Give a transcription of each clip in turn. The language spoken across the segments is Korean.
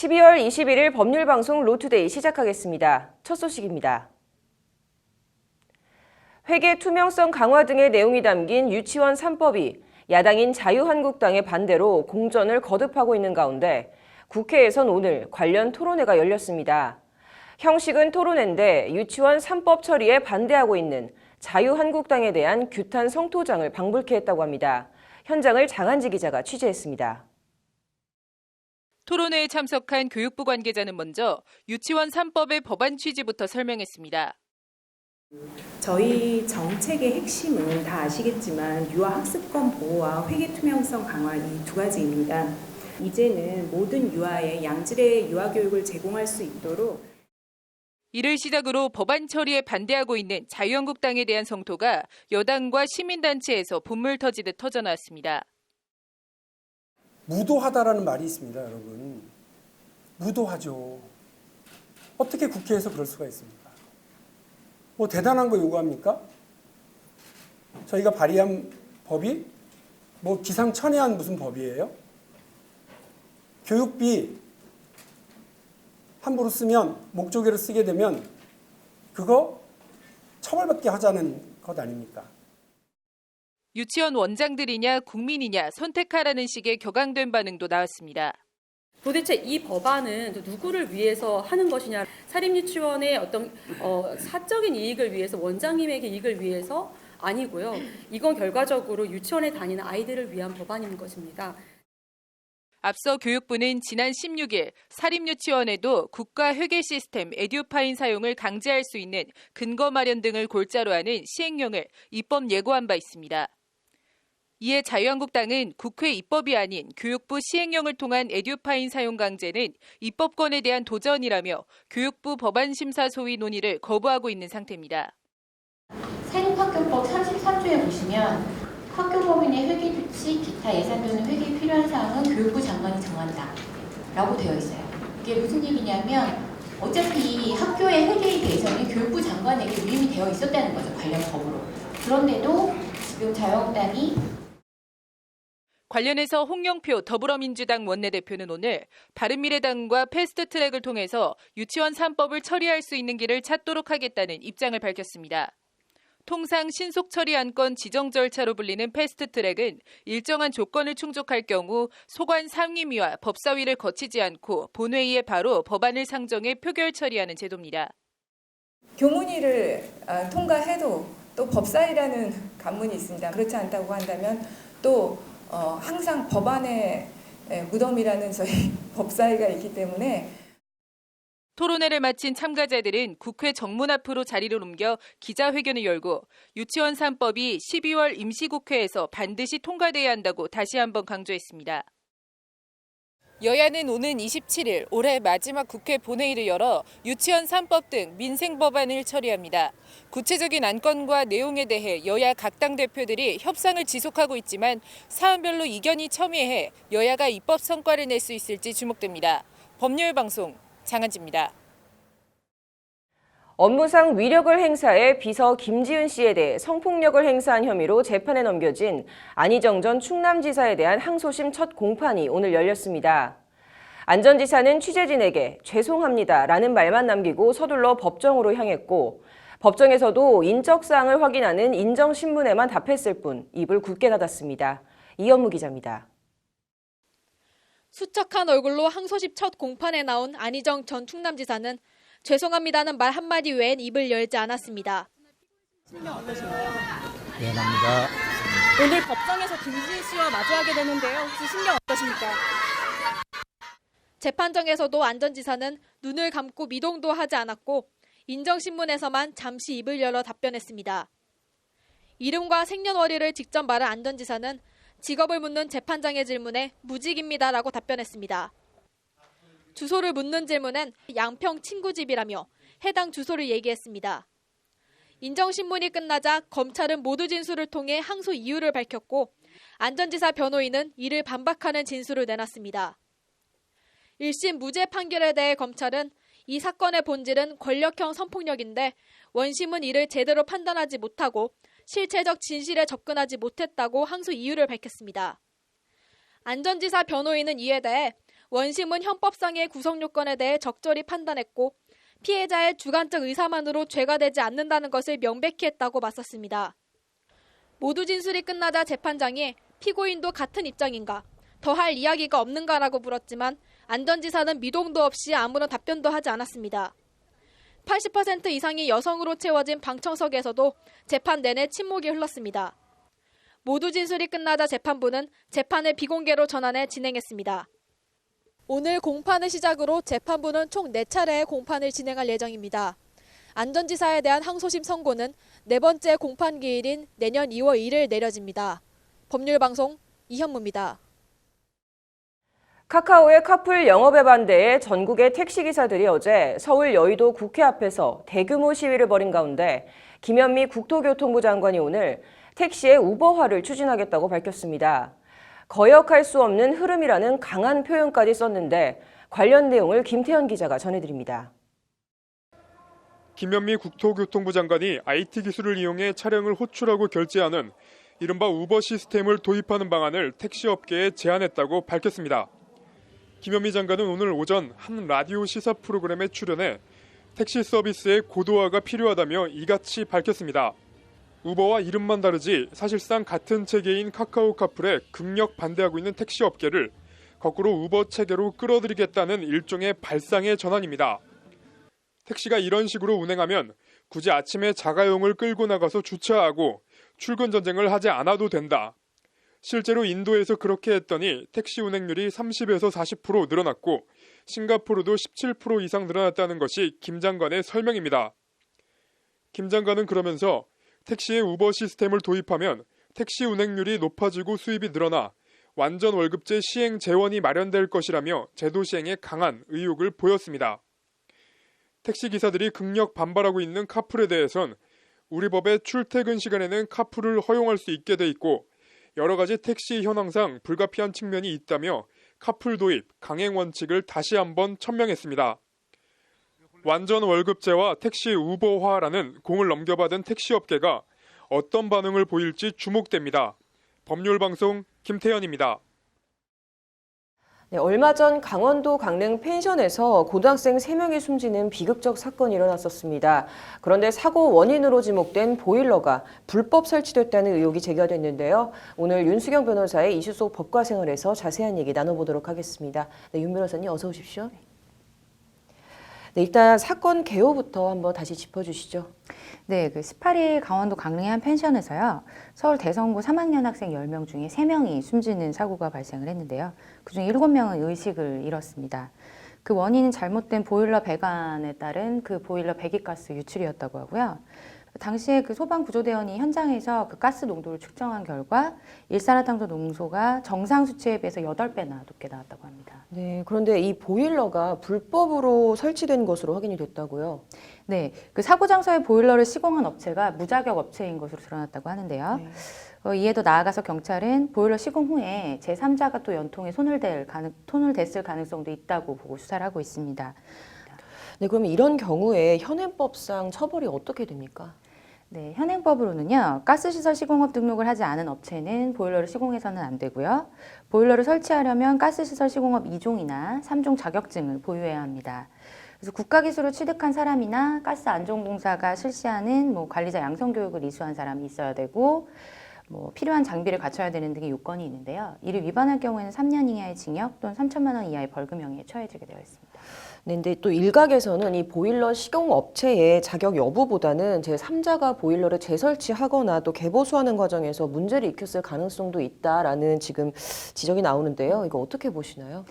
12월 21일 법률 방송 로투데이 시작하겠습니다. 첫 소식입니다. 회계 투명성 강화 등의 내용이 담긴 유치원 3법이 야당인 자유한국당의 반대로 공전을 거듭하고 있는 가운데 국회에선 오늘 관련 토론회가 열렸습니다. 형식은 토론회인데 유치원 3법 처리에 반대하고 있는 자유한국당에 대한 규탄 성토장을 방불케 했다고 합니다. 현장을 장한지 기자가 취재했습니다. 토론회에 참석한 교육부 관계자는 먼저 유치원 3법의 법안 취지부터 설명했습니다. 저희 정책의 핵심은 다 아시겠지만 유아 학습권 보호와 회계 투명성 강화 이 두 가지입니다. 이제는 모든 유아의 양질의 유아 교육을 제공할 수 있도록 이를 시작으로 법안 처리에 반대하고 있는 자유한국당에 대한 성토가 여당과 시민단체에서 분물 터지듯 터져나왔습니다. 무도하다라는 말이 있습니다, 여러분. 무도하죠. 어떻게 국회에서 그럴 수가 있습니까? 뭐 대단한 거 요구합니까? 저희가 발의한 법이 뭐 기상천외한 무슨 법이에요? 교육비 함부로 쓰면 목조개로 쓰게 되면 그거 처벌받게 하자는 것 아닙니까? 유치원 원장들이냐 국민이냐 선택하라는 식의 격앙된 반응도 나왔습니다. 도대체 이 법안은 누구를 위해서 하는 것이냐? 사립유치원의 어떤 어, 사적인 이익을 위해서 원장님에게 이익을 위해서 아니고요. 이건 결과적으로 유치원에 다니는 아이들을 위한 법안인 것입니다. 앞서 교육부는 지난 16일 사립유치원에도 국가 회계 시스템 에듀파인 사용을 강제할 수 있는 근거 마련 등을 골자로 하는 시행령을 입법 예고한 바 있습니다. 이에 자유한국당은 국회 입법이 아닌 교육부 시행령을 통한 에듀파인 사용 강제는 입법권에 대한 도전이라며 교육부 법안 심사 소위 논의를 거부하고 있는 상태입니다. 사립학교법 33조에 보시면 학교 법인의 회계 조치, 기타 예산 또는 회계에 필요한 사항은 교육부 장관이 정한다. 라고 되어 있어요. 이게 무슨 얘기냐면 어차피 학교의 회계에 대해서는 교육부 장관에게 위임이 되어 있었다는 거죠. 관련 법으로. 그런데도 지금 자유한국당이 관련해서 홍영표 더불어민주당 원내대표는 오늘 바른미래당과 패스트 트랙을 통해서 유치원 3법을 처리할 수 있는 길을 찾도록 하겠다는 입장을 밝혔습니다. 통상 신속 처리 안건 지정 절차로 불리는 패스트 트랙은 일정한 조건을 충족할 경우 소관 상임위와 법사위를 거치지 않고 본회의에 바로 법안을 상정해 표결 처리하는 제도입니다. 교문위를 아, 통과해도 또 법사위라는 관문이 있습니다. 그렇지 않다고 한다면 또 어, 항상 법안의 에, 무덤이라는 저희 법사위가 있기 때문에 토론회를 마친 참가자들은 국회 정문 앞으로 자리를 옮겨 기자회견을 열고 유치원 3법이 12월 임시국회에서 반드시 통과돼야 한다고 다시 한번 강조했습니다. 여야는 오는 27일 올해 마지막 국회 본회의를 열어 유치원 3법 등 민생 법안을 처리합니다. 구체적인 안건과 내용에 대해 여야 각 당 대표들이 협상을 지속하고 있지만 사안별로 이견이 첨예해 여야가 입법 성과를 낼 수 있을지 주목됩니다. 법률 방송 장한지입니다. 업무상 위력을 행사해 비서 김지은 씨에 대해 성폭력을 행사한 혐의로 재판에 넘겨진 안희정 전 충남지사에 대한 항소심 첫 공판이 오늘 열렸습니다. 안전 지사는 취재진에게 죄송합니다라는 말만 남기고 서둘러 법정으로 향했고 법정에서도 인적사항을 확인하는 인정신문에만 답했을 뿐 입을 굳게 닫았습니다. 이현무 기자입니다. 수척한 얼굴로 항소심 첫 공판에 나온 안희정 전 충남지사는 죄송합니다는 말 한마디 외엔 입을 열지 않았습니다. 미안합니다. 오늘 법정에서 김지희 씨와 마주하게 되는데요. 혹시 신경 어떠십니까? 재판정에서도 안전 지사는 눈을 감고 미동도 하지 않았고 인정신문에서만 잠시 입을 열어 답변했습니다. 이름과 생년월일을 직접 말한 안전 지사는 직업을 묻는 재판장의 질문에 무직입니다라고 답변했습니다. 주소를 묻는 질문엔 양평 친구 집이라며 해당 주소를 얘기했습니다. 인정신문이 끝나자 검찰은 모두 진술을 통해 항소 이유를 밝혔고 안전지사 변호인은 이를 반박하는 진술을 내놨습니다. 1심 무죄 판결에 대해 검찰은 이 사건의 본질은 권력형 성폭력인데 원심은 이를 제대로 판단하지 못하고 실체적 진실에 접근하지 못했다고 항소 이유를 밝혔습니다. 안전지사 변호인은 이에 대해 원심은 형법상의 구성 요건에 대해 적절히 판단했고 피해자의 주관적 의사만으로 죄가 되지 않는다는 것을 명백히 했다고 맞섰습니다. 모두 진술이 끝나자 재판장이 피고인도 같은 입장인가, 더할 이야기가 없는가라고 물었지만 안전지사는 미동도 없이 아무런 답변도 하지 않았습니다. 80% 이상이 여성으로 채워진 방청석에서도 재판 내내 침묵이 흘렀습니다. 모두 진술이 끝나자 재판부는 재판을 비공개로 전환해 진행했습니다. 오늘 공판을 시작으로 재판부는 총 4차례의 공판을 진행할 예정입니다. 안전지사에 대한 항소심 선고는 네 번째 공판 기일인 내년 2월 1일 내려집니다. 법률방송 이현무입니다. 카카오의 카풀 영업에 반대해 전국의 택시기사들이 어제 서울 여의도 국회 앞에서 대규모 시위를 벌인 가운데 김현미 국토교통부 장관이 오늘 택시의 우버화를 추진하겠다고 밝혔습니다. 거역할 수 없는 흐름이라는 강한 표현까지 썼는데 관련 내용을 김태현 기자가 전해드립니다. 김현미 국토교통부 장관이 IT 기술을 이용해 차량을 호출하고 결제하는 이른바 우버 시스템을 도입하는 방안을 택시업계에 제안했다고 밝혔습니다. 김현미 장관은 오늘 오전 한 라디오 시사 프로그램에 출연해 택시 서비스의 고도화가 필요하다며 이같이 밝혔습니다. 우버와 이름만 다르지 사실상 같은 체계인 카카오 카풀에 극력 반대하고 있는 택시 업계를 거꾸로 우버 체계로 끌어들이겠다는 일종의 발상의 전환입니다. 택시가 이런 식으로 운행하면 굳이 아침에 자가용을 끌고 나가서 주차하고 출근 전쟁을 하지 않아도 된다. 실제로 인도에서 그렇게 했더니 택시 운행률이 30에서 40% 늘어났고 싱가포르도 17% 이상 늘어났다는 것이 김 장관의 설명입니다. 김 장관은 그러면서 택시의 우버 시스템을 도입하면 택시 운행률이 높아지고 수입이 늘어나 완전 월급제 시행 재원이 마련될 것이라며 제도 시행에 강한 의욕을 보였습니다. 택시 기사들이 극력 반발하고 있는 카풀에 대해선 우리 법의 출퇴근 시간에는 카풀을 허용할 수 있게 돼 있고 여러 가지 택시 현황상 불가피한 측면이 있다며 카풀 도입 강행 원칙을 다시 한번 천명했습니다. 완전 월급제와 택시 우버화라는 공을 넘겨받은 택시업계가 어떤 반응을 보일지 주목됩니다. 법률방송 김태현입니다. 네, 얼마 전 강원도 강릉 펜션에서 고등학생 3명이 숨지는 비극적 사건이 일어났었습니다. 그런데 사고 원인으로 지목된 보일러가 불법 설치됐다는 의혹이 제기됐는데요. 오늘 윤수경 변호사의 이슈 속 법과 생활에서 자세한 얘기 나눠보도록 하겠습니다. 네, 윤 변호사님 어서 오십시오. 네, 일단 사건 개요부터 한번 다시 짚어주시죠. 네, 그 18일 강원도 강릉의 한 펜션에서요. 서울 대성고 3학년 학생 10명 중에 3명이 숨지는 사고가 발생을 했는데요. 그중 7명은 의식을 잃었습니다. 그 원인은 잘못된 보일러 배관에 따른 그 보일러 배기가스 유출이었다고 하고요. 당시에 그 소방 구조대원이 현장에서 그 가스 농도를 측정한 결과 일산화탄소 농소가 정상 수치에 비해서 8배나 높게 나왔다고 합니다. 네, 그런데 이 보일러가 불법으로 설치된 것으로 확인이 됐다고요. 네, 그 사고 장소에 보일러를 시공한 업체가 무자격 업체인 것으로 드러났다고 하는데요. 네. 어, 이에 더 나아가서 경찰은 보일러 시공 후에 제3자가 또 연통에 손을 댈 가능, 손을 댔을 가능성도 있다고 보고 수사를 하고 있습니다. 네, 그러면 이런 경우에 현행법상 처벌이 어떻게 됩니까? 네, 현행법으로는요, 가스시설 시공업 등록을 하지 않은 업체는 보일러를 시공해서는 안 되고요. 보일러를 설치하려면 가스시설 시공업 2종이나 3종 자격증을 보유해야 합니다. 그래서 국가기술을 취득한 사람이나 가스 안전공사가 실시하는 뭐 관리자 양성 교육을 이수한 사람이 있어야 되고, 뭐 필요한 장비를 갖춰야 되는 등의 요건이 있는데요. 이를 위반할 경우에는 3년 이하의 징역 또는 3천만 원 이하의 벌금형에 처해지게 되어 있습니다. 네, 근데 또 일각에서는 이 보일러 시공 업체의 자격 여부보다는 제 3자가 보일러를 재설치하거나 또 개보수하는 과정에서 문제를 일으켰을 가능성도 있다라는 지금 지적이 나오는데요. 이거 어떻게 보시나요?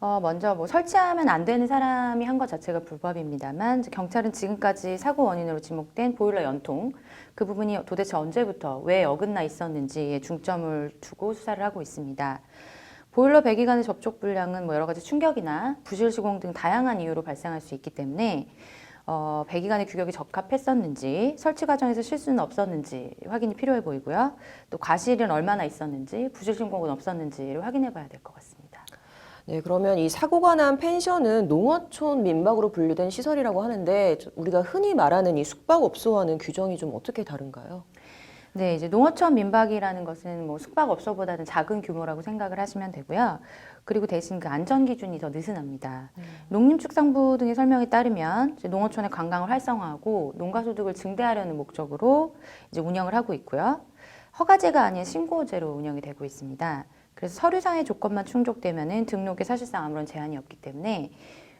어, 먼저 뭐 설치하면 안 되는 사람이 한 것 자체가 불법입니다만 경찰은 지금까지 사고 원인으로 지목된 보일러 연통 그 부분이 도대체 언제부터 왜 어긋나 있었는지에 중점을 두고 수사를 하고 있습니다. 보일러 배기관의 접촉 불량은 뭐 여러 가지 충격이나 부실 시공 등 다양한 이유로 발생할 수 있기 때문에 어, 배기관의 규격이 적합했었는지 설치 과정에서 실수는 없었는지 확인이 필요해 보이고요. 또 과실은 얼마나 있었는지 부실 신공은 없었는지를 확인해 봐야 될 것 같습니다. 네, 그러면 이 사고가 난 펜션은 농어촌 민박으로 분류된 시설이라고 하는데 우리가 흔히 말하는 이 숙박업소와는 규정이 좀 어떻게 다른가요? 네, 이제 농어촌 민박이라는 것은 뭐 숙박업소보다는 작은 규모라고 생각을 하시면 되고요. 그리고 대신 그 안전 기준이 더 느슨합니다. 농림축산부 등의 설명에 따르면 농어촌의 관광을 활성화하고 농가 소득을 증대하려는 목적으로 이제 운영을 하고 있고요. 허가제가 아닌 신고제로 운영이 되고 있습니다. 그래서 서류상의 조건만 충족되면은 등록에 사실상 아무런 제한이 없기 때문에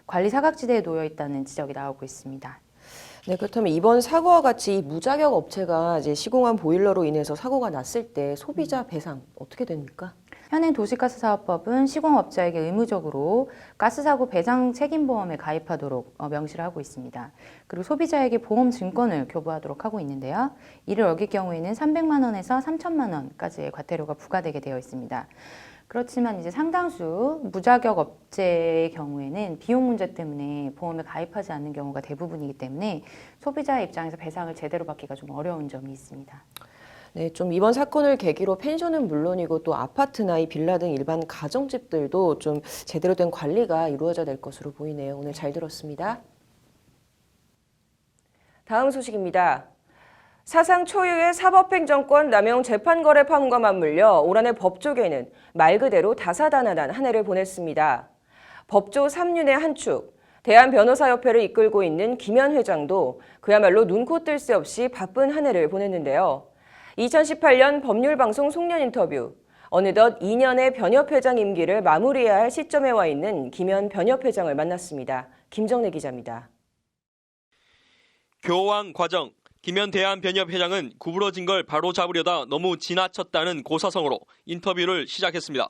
관리 사각지대에 놓여 있다는 지적이 나오고 있습니다. 네, 그렇다면 이번 사고와 같이 이 무자격 업체가 이제 시공한 보일러로 인해서 사고가 났을 때 소비자 배상 어떻게 됩니까? 현행 도시가스사업법은 시공업자에게 의무적으로 가스사고 배상 책임보험에 가입하도록 어, 명시를 하고 있습니다. 그리고 소비자에게 보험 증권을 교부하도록 하고 있는데요. 이를 어길 경우에는 300만 원에서 3천만 원까지의 과태료가 부과되게 되어 있습니다. 그렇지만 이제 상당수 무자격 업체의 경우에는 비용 문제 때문에 보험에 가입하지 않는 경우가 대부분이기 때문에 소비자의 입장에서 배상을 제대로 받기가 좀 어려운 점이 있습니다. 네, 좀 이번 사건을 계기로 펜션은 물론이고 또 아파트나 이 빌라 등 일반 가정집들도 좀 제대로 된 관리가 이루어져야 될 것으로 보이네요. 오늘 잘 들었습니다. 다음 소식입니다. 사상 초유의 사법행정권 남용 재판거래 파문과 맞물려 올 한해 법조계는 말 그대로 다사다난한 한 해를 보냈습니다. 법조 3륜의 한 축, 대한변호사협회를 이끌고 있는 김현 회장도 그야말로 눈코 뜰 새 없이 바쁜 한 해를 보냈는데요. 2018년 법률방송 송년 인터뷰. 어느덧 2년의 변협 회장 임기를 마무리해야 할 시점에 와 있는 김현 변협 회장을 만났습니다. 김정래 기자입니다. 교황 과정 김현 대한변협 회장은 구부러진 걸 바로 잡으려다 너무 지나쳤다는 고사성으로 인터뷰를 시작했습니다.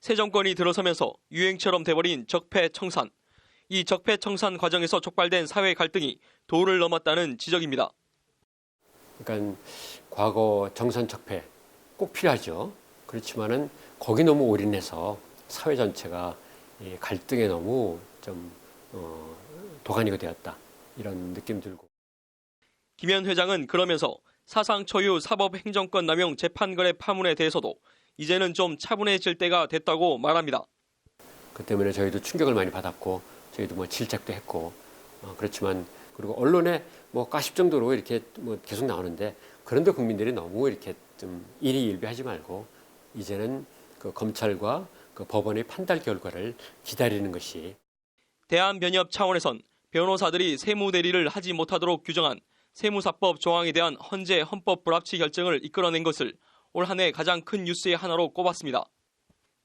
새 정권이 들어서면서 유행처럼 돼버린 적폐청산. 이 적폐청산 과정에서 촉발된 사회 갈등이 도를 넘었다는 지적입니다. 그러니까 과거 정선 적폐 꼭 필요하죠. 그렇지만은 거기 너무 올인해서 사회 전체가 이 갈등에 너무 좀 어, 도가니가 되었다 이런 느낌 들고. 김현 회장은 그러면서 사상 초유 사법 행정권 남용 재판거래 파문에 대해서도 이제는 좀 차분해질 때가 됐다고 말합니다. 그 때문에 저희도 충격을 많이 받았고 저희도 뭐 질책도 했고 어, 그렇지만 그리고 언론에 뭐 가십 정도로 이렇게 뭐 계속 나오는데 그런데 국민들이 너무 이렇게 좀 일희일비하지 말고 이제는 그 검찰과 그 법원의 판단 결과를 기다리는 것이 대한변협 차원에선 변호사들이 세무 대리를 하지 못하도록 규정한 세무사법 조항에 대한 헌재 헌법 불합치 결정을 이끌어낸 것을 올 한 해 가장 큰 뉴스의 하나로 꼽았습니다.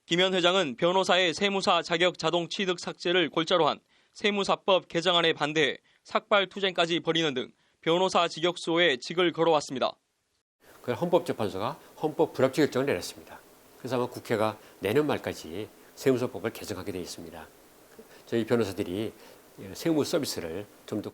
김현 회장은 변호사의 세무사 자격 자동 취득 삭제를 골자로 한 세무사법 개정안에 반대해 삭발 투쟁까지 벌이는 등 변호사 직역수호에 직을 걸어왔습니다. 그 헌법재판소가 헌법 불합치 결정을 내렸습니다. 그래서 아마 국회가 내년 말까지 세무서법을 개정하게 되어 있습니다. 저희 변호사들이 세무 서비스를 좀 더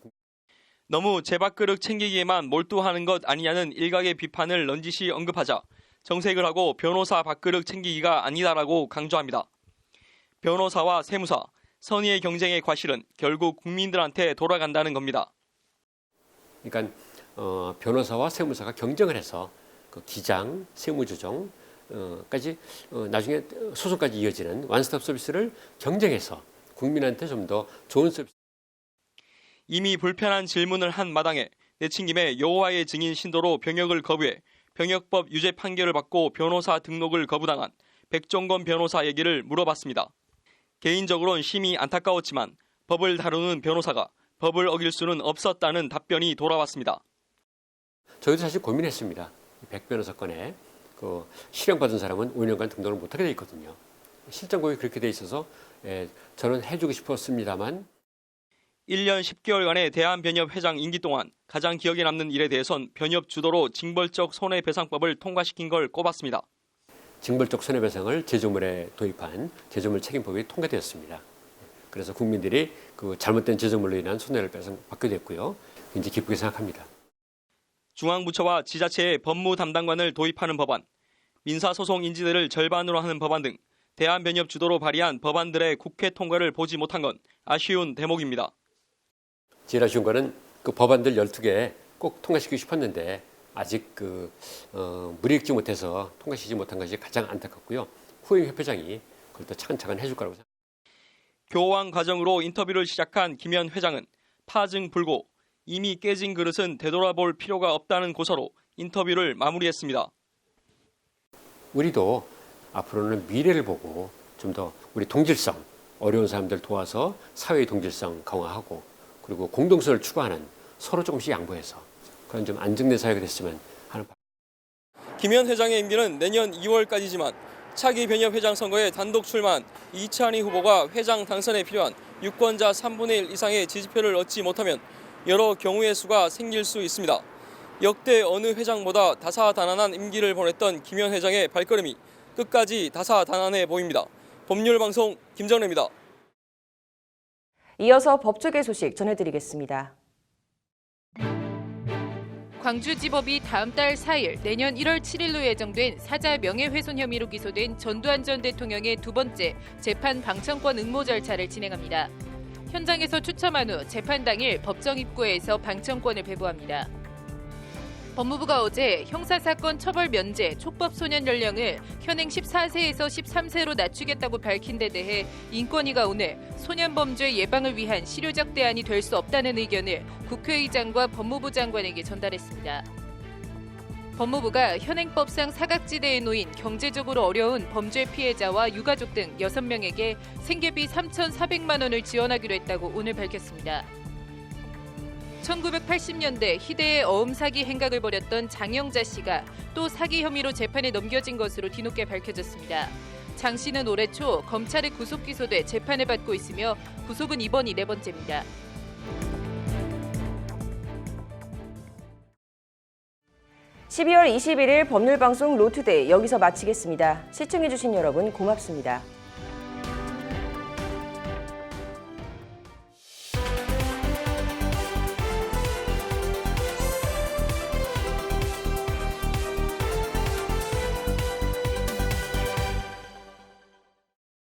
너무 제밥그릇 챙기기에만 몰두하는 것 아니냐는 일각의 비판을 넌지시 언급하자 정색을 하고 변호사 밥그릇 챙기기가 아니다라고 강조합니다. 변호사와 세무사, 선의의 경쟁의 과실은 결국 국민들한테 돌아간다는 겁니다. 그러니까 어, 변호사와 세무사가 경쟁을 해서 그 기장, 세무조정 까지 어, 나중에 소송까지 이어지는 완스톱 서비스를 경쟁해서 국민한테 좀 더 좋은 서비스. 이미 불편한 질문을 한 마당에 내친 김에 여호와의 증인 신도로 병역을 거부해 병역법 유죄 판결을 받고 변호사 등록을 거부당한 백종건 변호사 얘기를 물어봤습니다. 개인적으로는 심히 안타까웠지만 법을 다루는 변호사가 법을 어길 수는 없었다는 답변이 돌아왔습니다. 저희도 사실 고민했습니다. 백 변호사 건에 그 실형받은 사람은 5년간 등록을 못하게 돼 있거든요. 실정법이 그렇게 돼 있어서 예, 저는 해주고 싶었습니다만 1년 10개월간의 대한변협 회장 임기 동안 가장 기억에 남는 일에 대해선 변협 주도로 징벌적 손해배상법을 통과시킨 걸 꼽았습니다. 징벌적 손해배상을 제조물에 도입한 제조물 책임법이 통과되었습니다. 그래서 국민들이 그 잘못된 제조물로 인한 손해를 배상 받게 됐고요. 이제 기쁘게 생각합니다. 중앙부처와 지자체의 법무 담당관을 도입하는 법안, 민사소송 인지대를 절반으로 하는 법안 등 대한변협 주도로 발의한 법안들의 국회 통과를 보지 못한 건 아쉬운 대목입니다. 아쉬운 거는 그 법안들 12개 꼭 통과시키고 싶었는데 아직 그 어, 무리 읽지 못해서 통과시키지 못한 것이 가장 안타깝고요. 후임 협회장이 그걸 또 차근차근 해줄 거라고 생각합니다. 교황 과정으로 인터뷰를 시작한 김현 회장은 파증 불고 이미 깨진 그릇은 되돌아볼 필요가 없다는 고서로 인터뷰를 마무리했습니다. 우리도 앞으로는 미래를 보고 좀 더 우리 동질성, 어려운 사람들 도와서 사회의 동질성 강화하고 그리고 공동성을 추구하는 서로 조금씩 양보해서 그런 좀 안정된 사회가 됐으면 하는 김현 회장의 임기는 내년 2월까지지만 차기 변협 회장 선거에 단독 출마한 이찬희 후보가 회장 당선에 필요한 유권자 3분의 1 이상의 지지표를 얻지 못하면 여러 경우의 수가 생길 수 있습니다. 역대 어느 회장보다 다사다난한 임기를 보냈던 김현 회장의 발걸음이 끝까지 다사다난해 보입니다. 법률 방송 김정래입니다. 이어서 법조계 소식 전해드리겠습니다. 광주지법이 다음 달 4일 내년 1월 7일로 예정된 사자 명예훼손 혐의로 기소된 전두환 전 대통령의 두 번째 재판 방청권 응모 절차를 진행합니다. 현장에서 추첨한 후 재판 당일 법정 입구에서 방청권을 배부합니다. 법무부가 어제 형사사건 처벌 면제 촉법 소년 연령을 현행 14세에서 13세로 낮추겠다고 밝힌 데 대해 인권위가 오늘 소년 범죄 예방을 위한 실효적 대안이 될 수 없다는 의견을 국회의장과 법무부 장관에게 전달했습니다. 법무부가 현행법상 사각지대에 놓인 경제적으로 어려운 범죄 피해자와 유가족 등 6명에게 생계비 3,400만 원을 지원하기로 했다고 오늘 밝혔습니다. 1980년대 희대의 어음 사기 행각을 벌였던 장영자 씨가 또 사기 혐의로 재판에 넘겨진 것으로 뒤늦게 밝혀졌습니다. 장 씨는 올해 초 검찰에 구속 기소돼 재판을 받고 있으며 구속은 이번이 네 번째입니다. (12월 21일) 법률방송 로투데이 여기서 마치겠습니다. 시청해주신 여러분 고맙습니다.